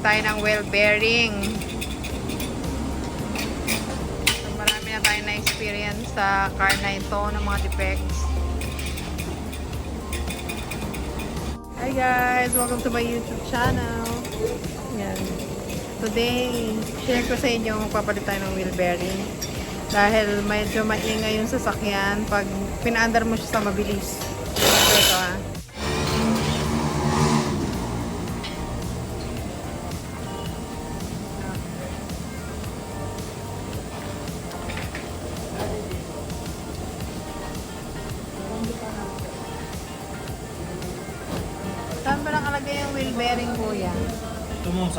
Papalit tayo ng wheel bearing. So, marami na tayo na experience sa car na ito ng mga defects. Hi guys! Welcome to my YouTube channel. Yan. Today, share ko sa inyo papalit tayo ng wheel bearing. Dahil medyo maingay yung sasakyan pag pinaandar mo siya sa mabilis. So, ito ah.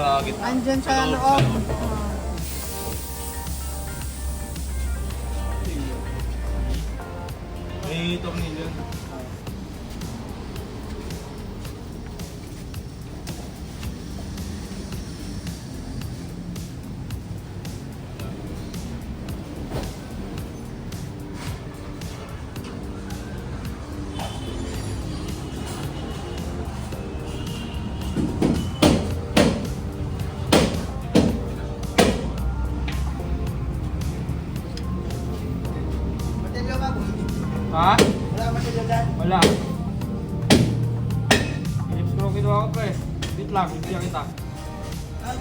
Sa gitna. Andyan sa loob, loob. loob. Lang, hindi kita. Ah.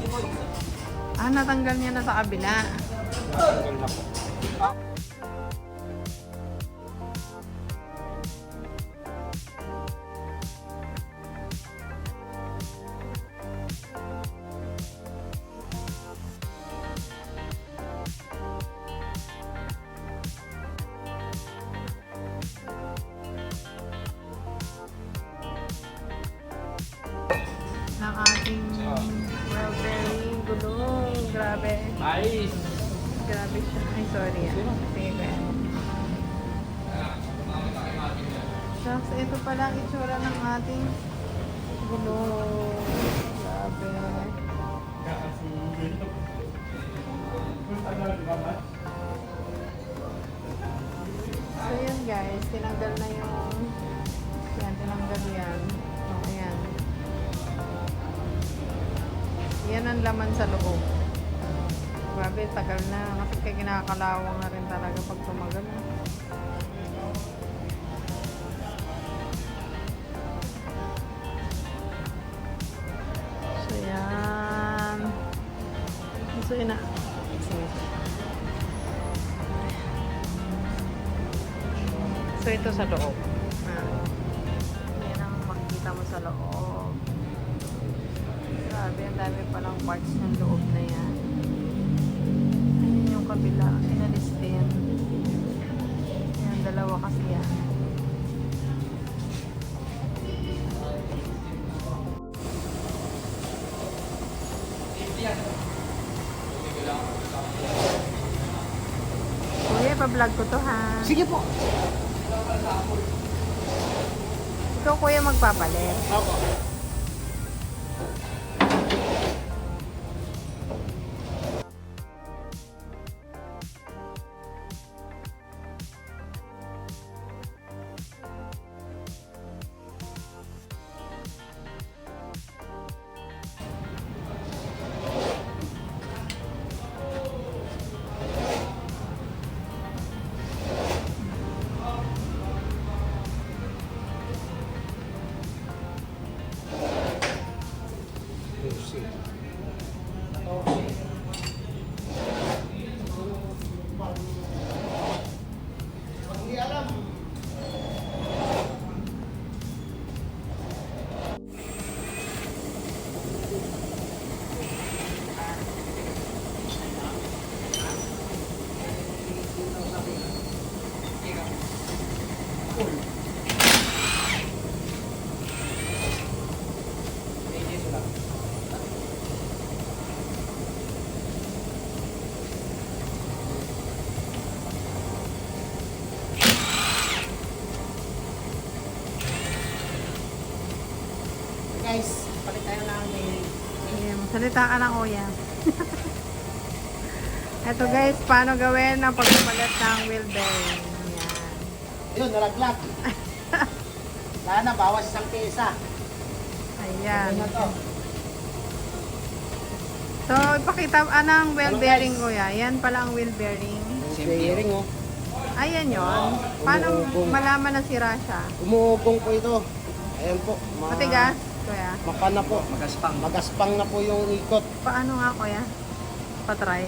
Ah, natanggal niya na sa kabila. Tanggal na po. ng sorry. Ah. Sige ko yan. Shucks, ito pala ang itsura ng ating gulong. Grabe. So yun guys, tinanggal na yung yan, tinanggal yan. O, ayan. Yan ang laman sa loob. Grabe, tagal na. Kasi kaya kinakalawang na rin talaga pag tumagal. ah. So, yan. So, ina. So, ito sa loob. Ah. Yan ang makikita mo sa loob. Grabe, ang dami palang parts ng loob na yan. Kabila. Inalis din. Yan, dalawa kasi yan. Kuya, pa-vlog ko to ha. Sige po. Ikaw kuya magpapalit. Opo. Salita ka ng kuya. Ito guys, paano gawin ang pagpapalit ng wheel bearing. Ayan. Yun, nalaglag. Wala na, bawas isang pesa. Ayan. Ano na to? So, ipakita, anong wheel Ano, bearing guys? kuya? Yan pala ang wheel bearing. Bearing oh. Ayan yon. Paano Umugong. malaman na sira siya? Umuugong po ito. Ayan po. Ma- Matigas, kuya? Maka na po. Magaspang. Magaspang na po yung ikot. Paano nga kuya? Patry.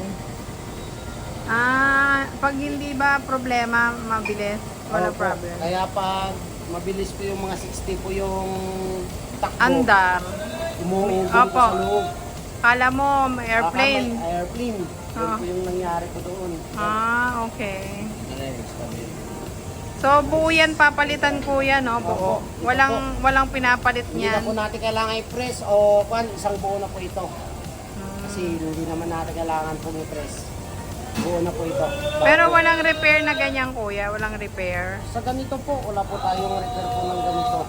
Ah, pag hindi ba problema, mabilis? Wala Opo. problem. Kaya pag mabilis po yung mga 60 po yung takbo. Andar. Umuugong po Opo. sa loob. Kala mo, may airplane. Baka may airplane. Yun Oo. po yung nangyari po doon. Ah, okay. So, buo yan papalitan kuya, no? Buo. Opo. Walang, walang pinapalit Hindi na niyan. po natin kailangan i-press o pan, isang buo na po ito. Hmm. Kasi hindi naman natin kailangan pong i-press. Buo na po ito. Pero walang repair na ganyan kuya, walang repair. Sa ganito po, wala po tayong repair po ng ganito.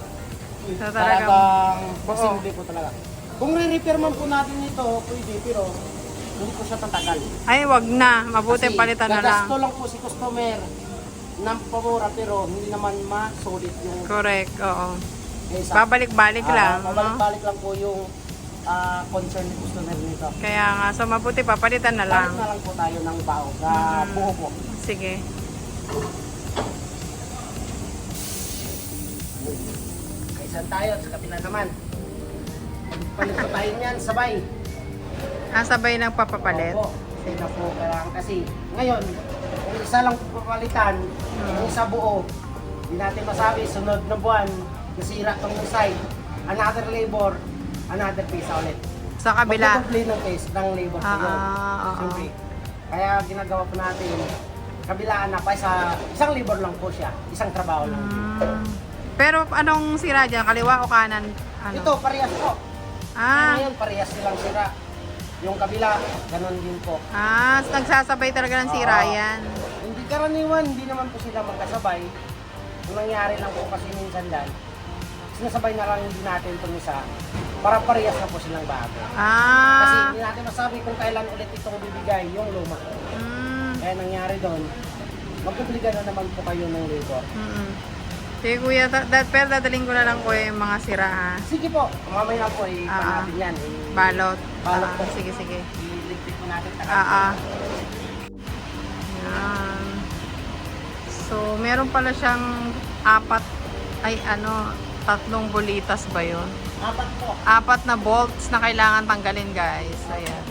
So, talagang Talagang buo. simple po talaga. Kung re-repair man po natin ito, pwede, pero hindi po siya tatagal. Ay, wag na. Mabuti Kasi palitan na lang. gagasto lang po si customer ng pamura pero hindi naman ma-solid yung Correct, oo. isa. Babalik-balik Ah, lang. no? Babalik-balik lang po yung ah, concern ni customer nito. Kaya nga, so mabuti papalitan na lang. Balik na lang po tayo ng bao na Mm. buo po. Sige. Ay, saan tayo? Sa kapila naman. Palit po tayo niyan, sabay. Ah, sabay ng papapalit. Opo. Kasi na po kailangan kasi ngayon, kung isa lang papalitan, yung isa buo, hindi natin masabi, sunod na buwan, nasira tong side, another labor, another piece ulit. Sa kabila. Magkukumplete ng case ng labor po Ah, yun. ah, oo. Siyempre. Kaya ginagawa po natin, kabilaan na pa sa isang labor lang po siya, isang trabaho lang. Mm. Pero anong sira dyan? Kaliwa o kanan? Ano? Ito, parehas po. Ah, Ngayon, parehas silang sira. Yung kabila, ganun din po. ah, so nagsasabay talaga ng sira Oo. yan. Hindi karaniwan, hindi naman po sila magkasabay. Ang nangyari lang po kasi minsan lang, sinasabay na lang din natin itong isa para parehas na po silang bago. Kasi Ah, hindi natin masabi kung kailan ulit itong bibigay yung luma. mm, Kaya nangyari doon, magkubligan na naman po kayo ng labor. mm Sige kuya, da- da- pero dadaling ko na lang kuya yung mga sira ha. Sige po, mamaya po, i Ah, natin yan. I- Balot. Balot Ah, po. sige, sige. I-ligpit po natin. Ah, ah. Yan. So, meron pala siyang apat, ay ano, tatlong bolitas ba yun? Apat po. Apat na bolts na kailangan tanggalin guys. Ayan.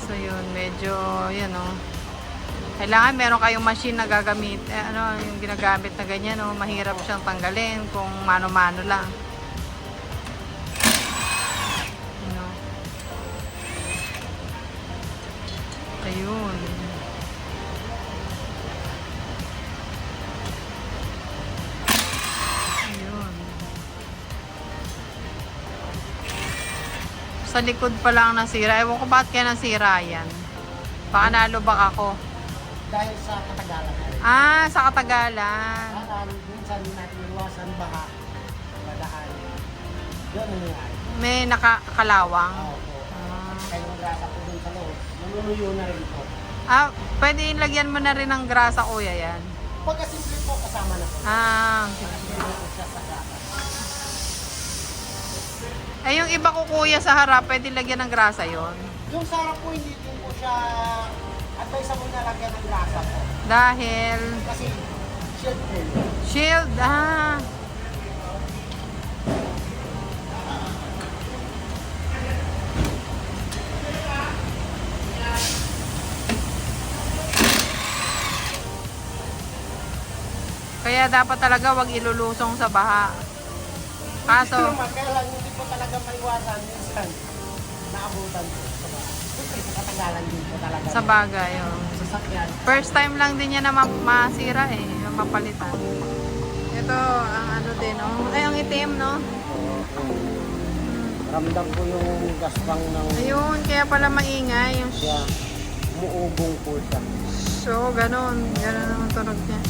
So, yun, medyo, yan o. Kailangan meron kayong machine na gagamit, eh, ano, yung ginagamit na ganyan, oh, mahirap siyang tanggalin kung mano-mano lang. Ano. Ayun. Sa likod pa lang nasira. Ewan ko bakit kaya nasira yan. Baka nalubak ako. Dahil sa katagalan. Ah, sa katagalan. Parang minsan hindi natin iwasan baha. Badahan. Yun ang nangyari. May nakakalawang. Oo po. Ah. Kaya yung grasa po dun sa loob, nanuluyo na rin po. Ah, pwede ilagyan mo na rin ng grasa kuya yan. Pagkasimple po, kasama na po. Ah, okay. Po siya sa grasa. Eh, yung iba ko kuya sa harap, pwede lagyan ng grasa yon. Yung sarap po, hindi din po siya advisable na lagyan ng grasa po. Dahil, Kasi shield po. shield, ah. Kaya dapat talaga wag ilulusong sa baha. Kaso, Ito naman, kaya lang hindi po talaga maiwasan minsan. Naabutan bahay. Siyempre, sa katagalan din po talaga. sa bagay, oh. Sasakyan. First time lang din niya na ma- masira eh, yung mapalitan. Ito, ang ano din, oh. Ay, ang itim, no? Ramdam po yung gaspang ng Ayun, kaya pala maingay yung siya. Umuugong po siya. So, ganun. Ganun ang tunog niya.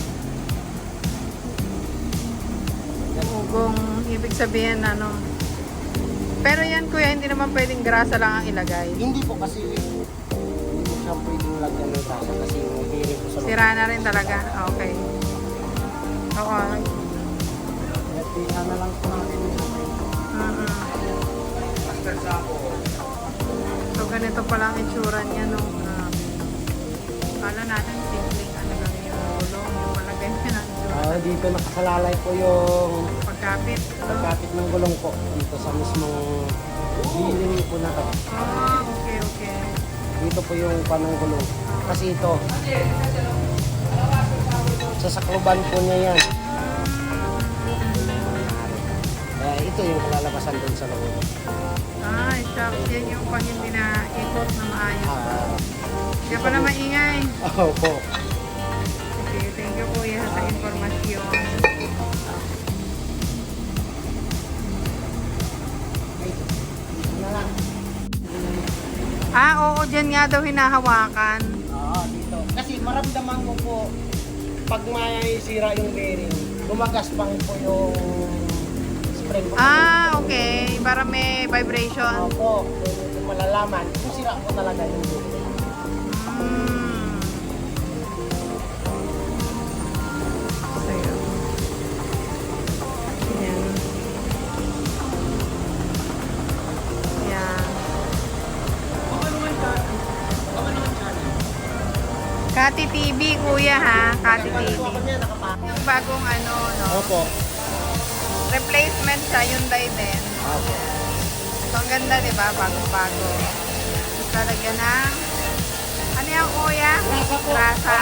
Ugong, ibig sabihin, ano. Pero yan, kuya, hindi naman pwedeng grasa lang ang ilagay. Hindi po kasi hindi po siya pwedeng lagyan ng grasa kasi hindi po sa loob. Sira na rin talaga. Ah, Okay. Oo. Kaya na lang po natin. Master Sapo. ganito pala ang itsura niya, no? Grabe. Kala natin simpleng dito nakasalalay po yung Pagkapit. pagkapit ng gulong po dito sa mismong liling po na to. Ah, okay, okay. Dito po yung panang gulong. Kasi ito, sa sakluban po niya yan. Kaya ito yung kalalabasan doon sa loob. Ah, shucks. Yan yung pang hindi na ikot na maayos. Ah, Kaya pala maingay. oh, Ah, oo, dyan nga daw hinahawakan. Oo, dito. Kasi maramdaman mo po, pag may sira yung bearing, gumagaspang po yung spring. Ah, okay. Para may vibration. Opo, doon yung malalaman kung sira po talaga yung bearing. Hmm. Kati TV, kuya ha. Kati TV. Yung bagong ano, no? Opo. Replacement sa Hyundai din. Opo. So, ang ganda, di ba? Bagong-bago. Talaga na. Ano yung kuya? Rasa. Rasa.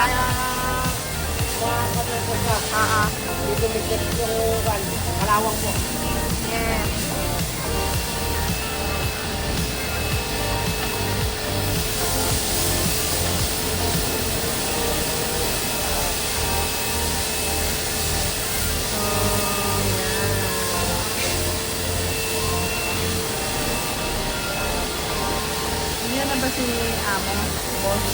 Siya. Oo. Dito mikit yung kalawang po. Yes. Si Amo? Boss?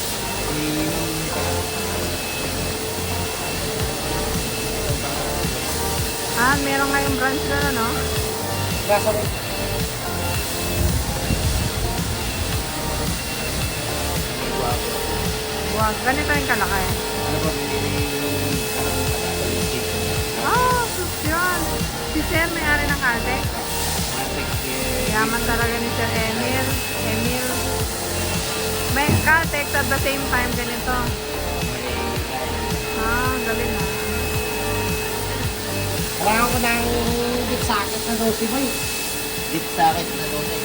Ah, meron nga yung branch na, no? Rasa po. Wag, ganito yung kalaki. Ano ba, binili Ah, yun. Si Sir may-ari ng ate. Yaman talaga ni Sir Emil. Emil. May Caltex at the same time ganito. Ah, galing ah. Kailangan ko ng big socket na dosi boy. Dip sa akin na eh.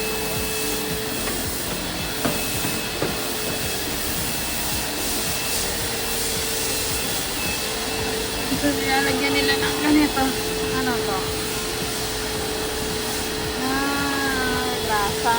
Ito nilalagyan nila ng ganito. Ano to? Ah, grasa.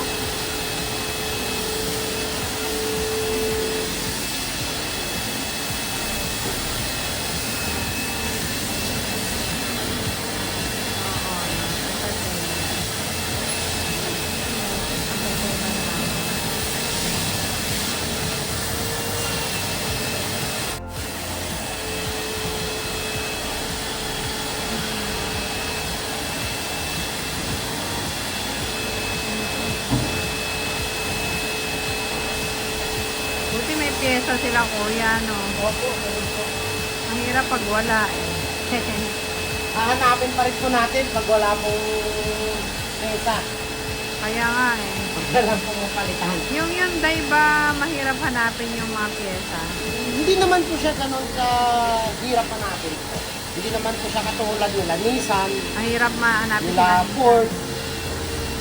Buti may pyesa sila kuya, no? Opo, ganun po. Ang hirap pag wala eh. Hahanapin pa rin po natin pag wala pong pesa. Kaya nga eh. Wala pong palitan. Yung Hyundai ba mahirap hanapin yung mga pyesa? Hindi naman po siya ganun ka hirap hanapin. Hindi naman po siya katulad nila Nissan, Mahirap mahanapin nila sila. Ford,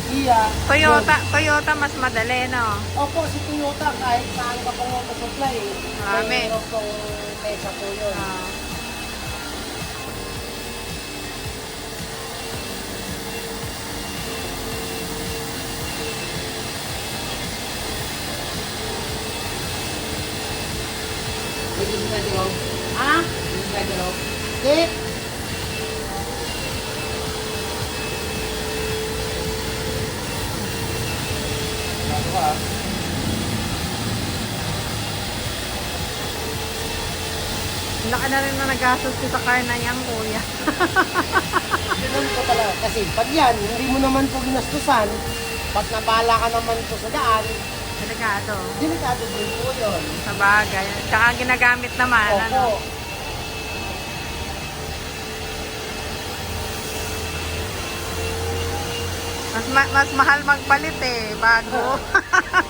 Kia. Toyota, Toyota mas madali, no? Opo, si Toyota kahit saan ka pong auto-supply, Marami. mayroon pong pesa po yun. Ah. Bago ka ah. Laki na rin na nagastos ko sa car na yan, kuya. Ganun po talaga. Kasi pag yan, hindi mo naman po ginastusan, pag nabala ka naman po sa daan, Delikado. delikado din po yun. Sa bagay. Tsaka ginagamit naman, Opo. ano? Mas, ma- mas mahal magpalit eh, bago.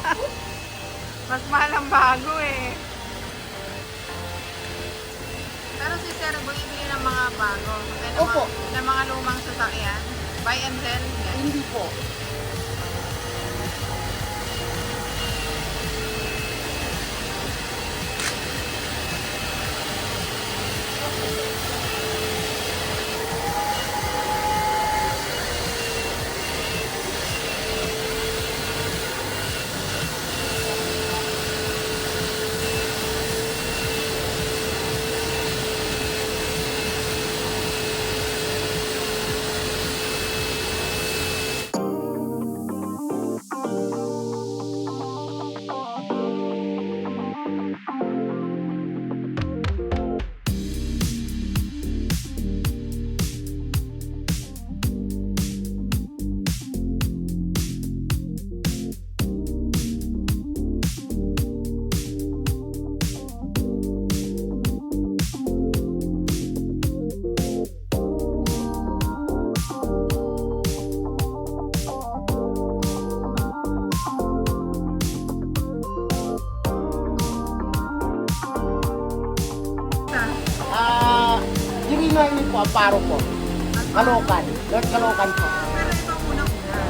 Mas mahal ang bago eh. Pero si Sir, bumibili ng mga bago. Ng, Opo. mga, ng mga lumang sasakyan. Buy and sell. Yan. Hindi po. Ah, yung inayin po, Amparo po. Kalokan. Lord Kalokan po.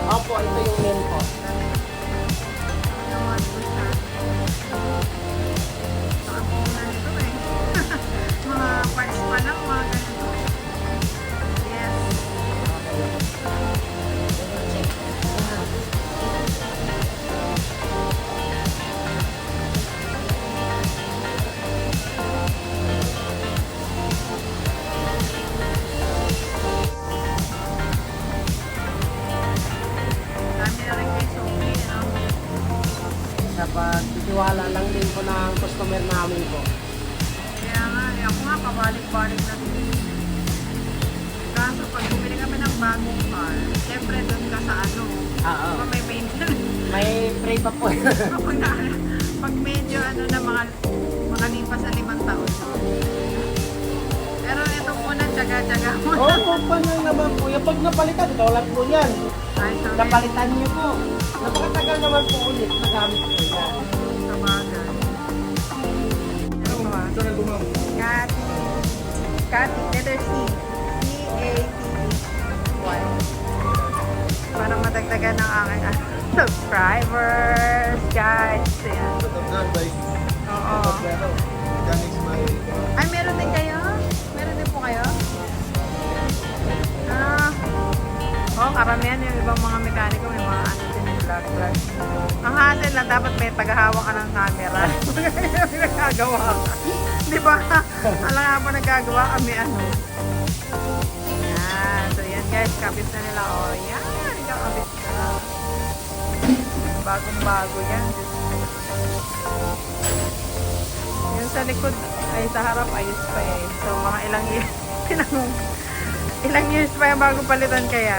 Opo, ito yung name po. Mga parts pa lang, mga Sa pagtitiwala lang din po ng customer namin po. Kaya nga, eh, ako nga, pabalik-balik na din. Kaso pag bumili kami ng bagong car, siyempre doon ka sa ano, Oo. kung may maintenance. May free pa po. pag, na, pag medyo ano na mga mga lipas sa limang taon. Pero ito muna, tsaga-tsaga mo. Oo, oh, paano naman po. Yung pag napalitan, tulad po yan. Ay, sorry. Napalitan niyo po. Napakatagal naman po ulit na gamit po Ano ba? Ito na gumam. Cathy. Cathy, letter C. C-A-T-E. Y. Para madagdagan ng aking ah, subscribers, guys. Ayan. Tatandaan by Oo. mechanics by Ay, meron din kayo? Meron din po kayo? Ah. Oh, karamihan yung ibang mga mekaniko, may mga ano vlog vlog. Ang hassle lang, dapat may tagahawak ka ng camera. nagagawa ka. Di ba? Alam nga po nagagawa kami ano. Yan. So yan guys, kapit na nila. Oh, yan. Kakabit na. Bagong bago yan. Yung sa likod, ay sa harap, ayos pa eh. So, mga ilang years, ilang, ilang years pa yung bago palitan kaya.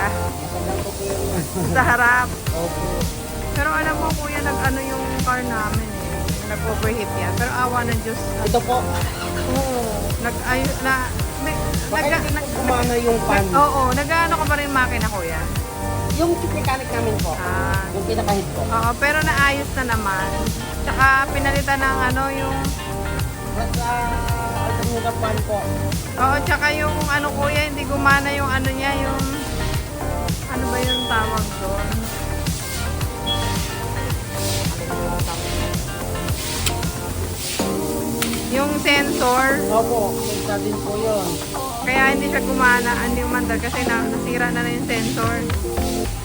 Sa harap. Opo. Pero alam mo, kuya, nag-ano yung car namin eh. Nag-overheat yan. Pero awa ng Diyos. Ito po. Oo. Nag, ay, na, may, Baka hindi nag, yung pan. oo, nag-ano ka pa rin makina, kuya? Yung chip mechanic namin po. Ah, Yung pinakahit po. oo, pero naayos na naman. Tsaka pinalitan ng ano, yung Sa alternative pan po. Oo, tsaka yung ano kuya, hindi gumana yung ano niya, yung ano ba yung tawag doon? Yung sensor, Opo, isa din po yun. kaya hindi siya gumana, hindi umandar kasi na, nasira na na yung sensor.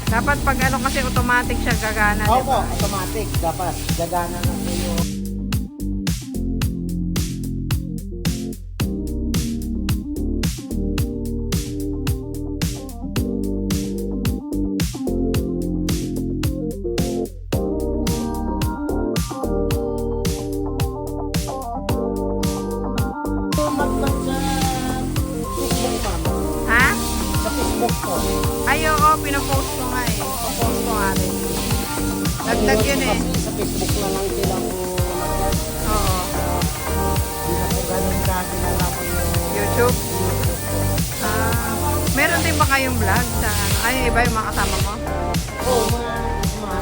Dapat pag ano kasi automatic siya gagana, Opo, ba? automatic. Dapat gagana na po yun. Sa ano? Ay, iba yung mga kasama mo? Oo, mga, mga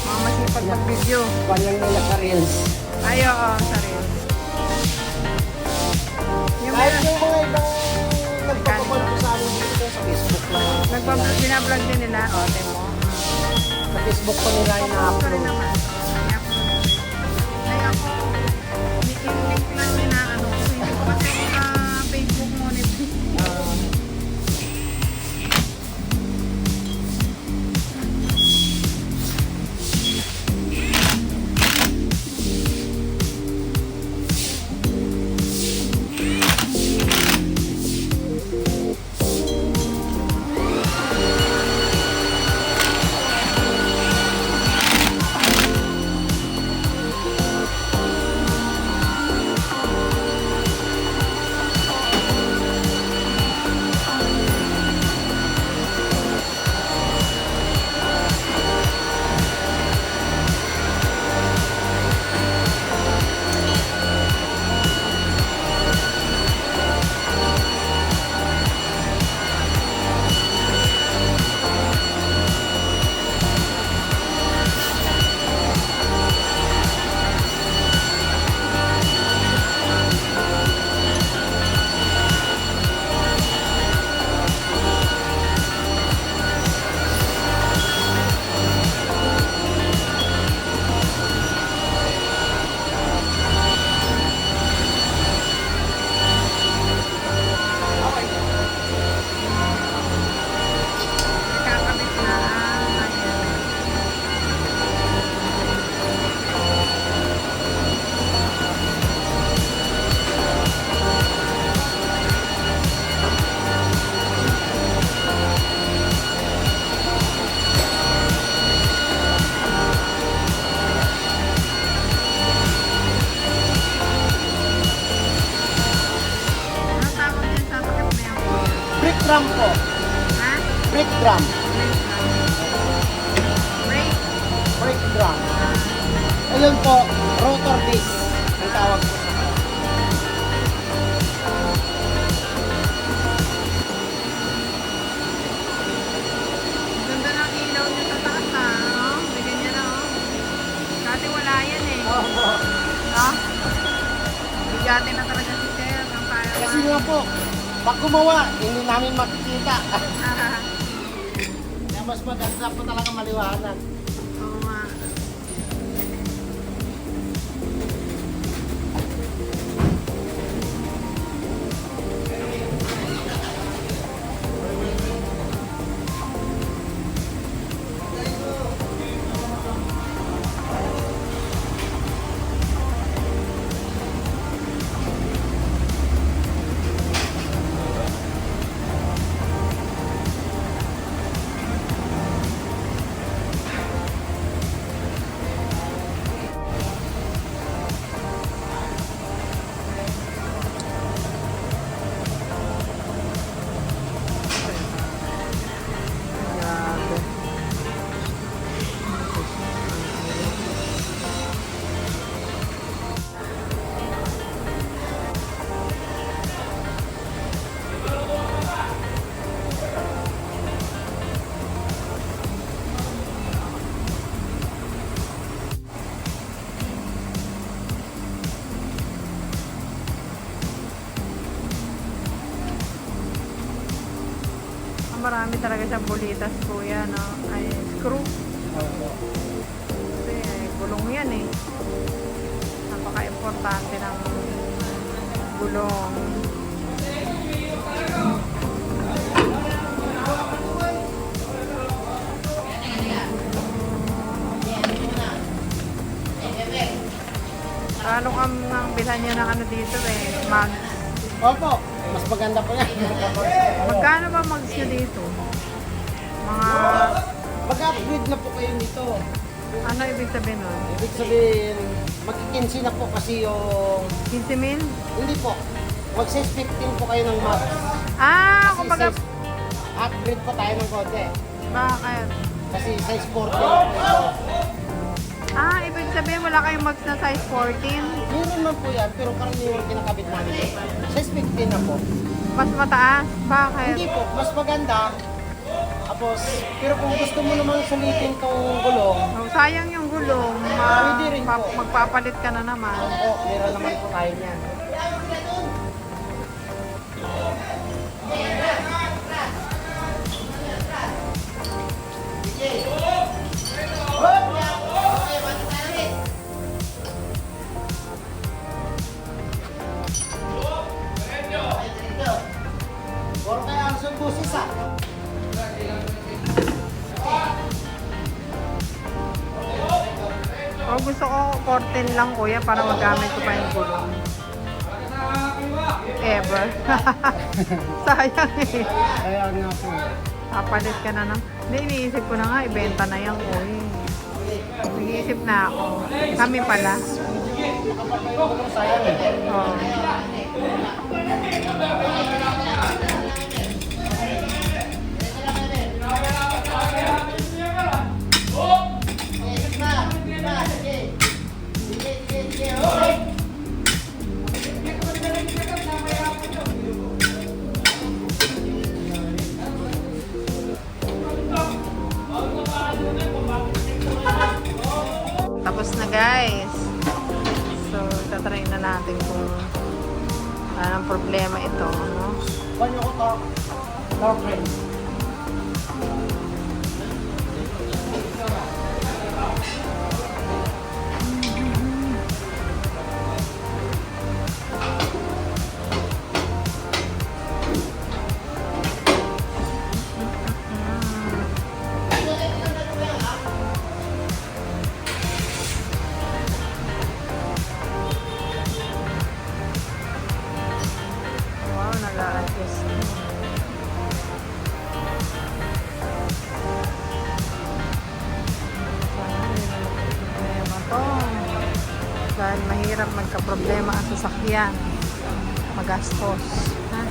Mga masipag pag mag-video. Kanyang nila sa reels. Ay, oo, sa reels. Yung Kahit meron, yung mga ibang nagpapabal ko sa amin dito sa Facebook lang. nagbablog, binablog din nila. O, oh, mo. Sa Facebook ko nila naman. I-upload. Ay, ako, ni- yung link nga po, pag gumawa, hindi namin makikita. Kaya mas maganda po talaga maliwanag. Marami talaga siyang bulitas kuya, no? Ay, screw. Kasi ay, gulong yan eh. Napaka-importante ng gulong. Ano kang ang bilhan niya ng ano dito eh, mag. Opo, mas maganda po yan. Magkano ba mags niyo dito? Mga, Mag-upgrade na po kayo nito. ano ibig sabihin nun? Ibig sabihin, magkikinsi na po kasi yung... 15 mil? Hindi po. Mag-size 15 po kayo ng max. Ah, Kasi kumbaga, size, upgrade pa tayo ng konti. bakit? Kasi size 40 na po ito. Ah, ibig sabihin wala kayong mags na size 14? Meron man po yan, pero karaniwang kinakabit namin ito. Size 15 na po. Mas mataas? Bakit? Hindi po, mas maganda. Tapos, pero kung gusto mo naman sulitin tong gulong, Oh, sayang yung gulong. Ma Pwede rin po. magpapalit ka na naman. oh, meron naman po tayo niyan. 14 lang kuya para magamit ko pa yung gulong. Ever. Sayang eh. Sayang nga po. Kapalit ka na ng... Hindi, iniisip ko na nga, ibenta na yan ko eh. Nag-iisip na ako. Kami pala. Sayang eh. Oo. Guys. So, tatry na natin kung anong problema ito. No? Banyo ko to. Torque rin. Magka-problema ang sasakyan. Magastos. Ha?